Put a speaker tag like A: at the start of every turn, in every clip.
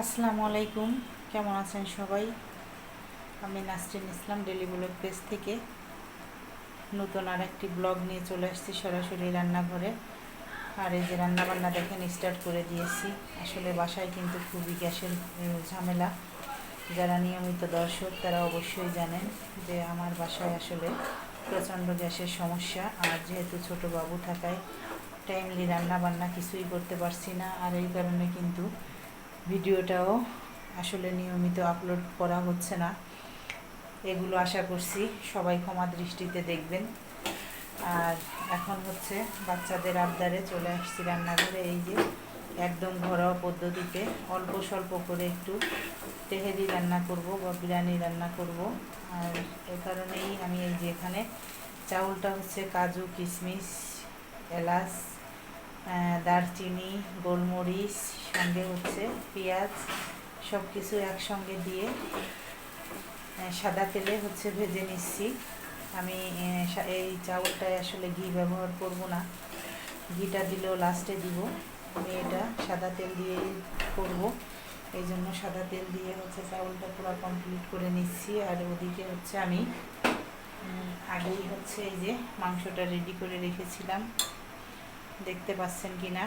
A: আসসালামু আলাইকুম। কেমন আছেন সবাই? আমি Nasrin Islam daily blog page থেকে। নতুন আর একটি ব্লগ নিয়ে চলে আসছি সরাসরি রান্নাঘরে। আর এই যে রান্নাবান্না দেখেন স্টার্ট করে দিয়েছি। আসলে বাসায় কিন্তু খুবই গ্যাসের ঝামেলা। যারা নিয়মিত দর্শক, তারা অবশ্যই জানেন যে আমার বাসায় আসলে প্রচণ্ড গ্যাসের সমস্যা। আর যেহেতু ছোট বাবু থাকায় টাইমলি রান্নাবান্না কিছুই করতে পারছি না। আর এই কারণে কিন্তু ভিডিওটাও আসলে নিয়মিত আপলোড করা হচ্ছে না। এগুলো আশা করছি সবাই ক্ষমা দৃষ্টিতে দেখবেন। আর এখন হচ্ছে বাচ্চাদের আবদারে চলে আসছি রান্নাঘরে, এই যে একদম ঘরোয়া পদ্ধতিতে অল্প স্বল্প করে একটু তেহেরি রান্না করব বা বিরিয়ানি রান্না করব। আর এ কারণেই আমি এই যে এখানে চাউলটা হচ্ছে কাজু, কিশমিশ, এলাচ দারচিনি, গোলমরিচ, সঙ্গে হচ্ছে পেঁয়াজ সব কিছু একসঙ্গে দিয়ে সাদা তেলে হচ্ছে ভেজে নিচ্ছি। আমি এই চাউলটায় আসলে ঘি ব্যবহার করব না। ঘিটা দিলেও লাস্টে দিব। আমি এটা সাদা তেল দিয়েই করব। এই জন্য সাদা তেল দিয়ে হচ্ছে চাউলটা পুরো কমপ্লিট করে নিচ্ছি। আর ওদিকে হচ্ছে আমি আগেই হচ্ছে এই যে মাংসটা রেডি করে রেখেছিলাম। দেখতে পাচ্ছেন কি না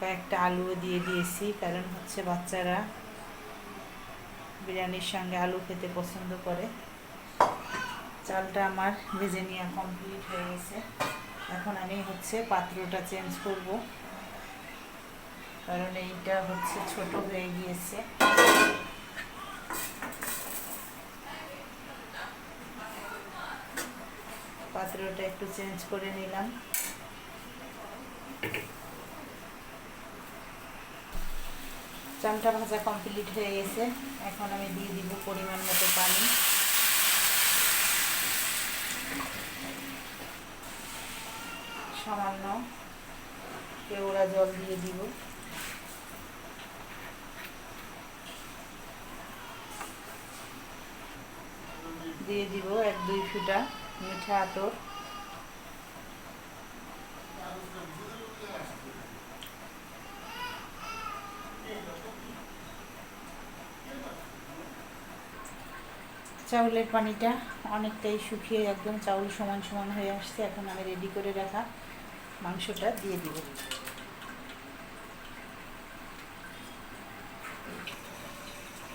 A: কয়েকটা আলুও দিয়ে দিয়েছি, কারণ হচ্ছে বাচ্চারা বিরিয়ানির সঙ্গে আলু খেতে পছন্দ করে। চালটা আমার ভেজে নেওয়া কমপ্লিট হয়ে গেছে। এখন আমি হচ্ছে পাত্রটা চেঞ্জ করব, কারণ এইটা হচ্ছে ছোট হয়ে গিয়েছে। পাত্রটা একটু চেঞ্জ করে নিলাম। চালটা ভাজা কমপ্লিট হয়ে গেছে। এখন আমি দিয়ে দিব পরিমাণ মতো পানি। সামান্য কেওড়া জল দিয়ে দিব। দিয়ে দিব এক দুই ফুটা মিঠা আতর। চাউলের পানিটা অনেকটাই শুকিয়ে একদম চাউল সমান সমান হয়ে আসছে। এখন আমি রেডি করে রাখা মাংসটা দিয়ে দিব।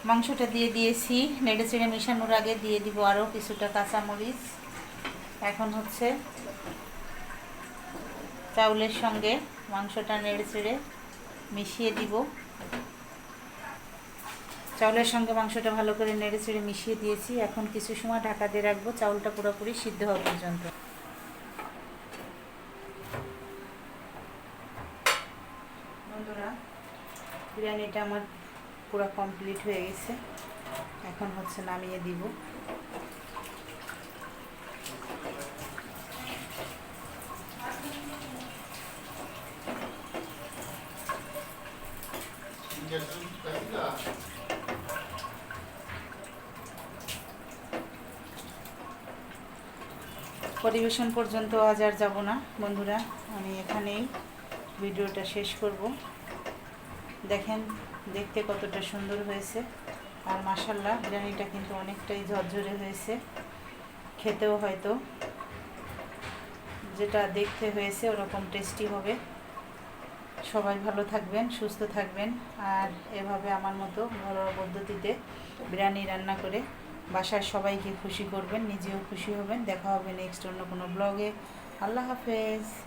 A: মাংসটা দিয়ে দিয়েছি। নেড়ে চেড়ে মেশানোর আগে দিয়ে দিব আরও কিছুটা কাঁচামরিচ। এখন হচ্ছে চাউলের সঙ্গে মাংসটা নেড়ে চেড়ে মিশিয়ে দিব। চাউলের সঙ্গে মাংসটা ভালো করে নেড়ে চেড়ে মিশিয়ে দিয়েছি। এখন কিছু সময় ঢাকা দিয়ে রাখব। চাউলটা পুরোপুরি সিদ্ধ হওয়া পর্যন্ত। বন্ধুরা, বিরিয়ানিটা আমার পুরো কমপ্লিট হয়ে গেছে। এখন হচ্ছে নামিয়ে দিব। পরিবেশন পর্যন্ত আজ আর যাব না, বন্ধুরা। আমি এখানেই ভিডিওটা শেষ করব। দেখেন, দেখতে কতটা সুন্দর হয়েছে। আর মাসাল্লাহ বিরিয়ানিটা কিন্তু অনেকটাই ঝরঝরে হয়েছে। খেতেও হয়তো যেটা দেখতে হয়েছে ওরকম টেস্টি হবে। সবাই ভালো থাকবেন, সুস্থ থাকবেন। আর এভাবে আমার মতো ঘরোয়া পদ্ধতিতে বিরিয়ানি রান্না করে বাসার সবাইকে খুশি করবেন, নিজেও খুশি হবেন। দেখা হবে নেক্সট অন্য কোনো ব্লগে আল্লাহ হাফেজ।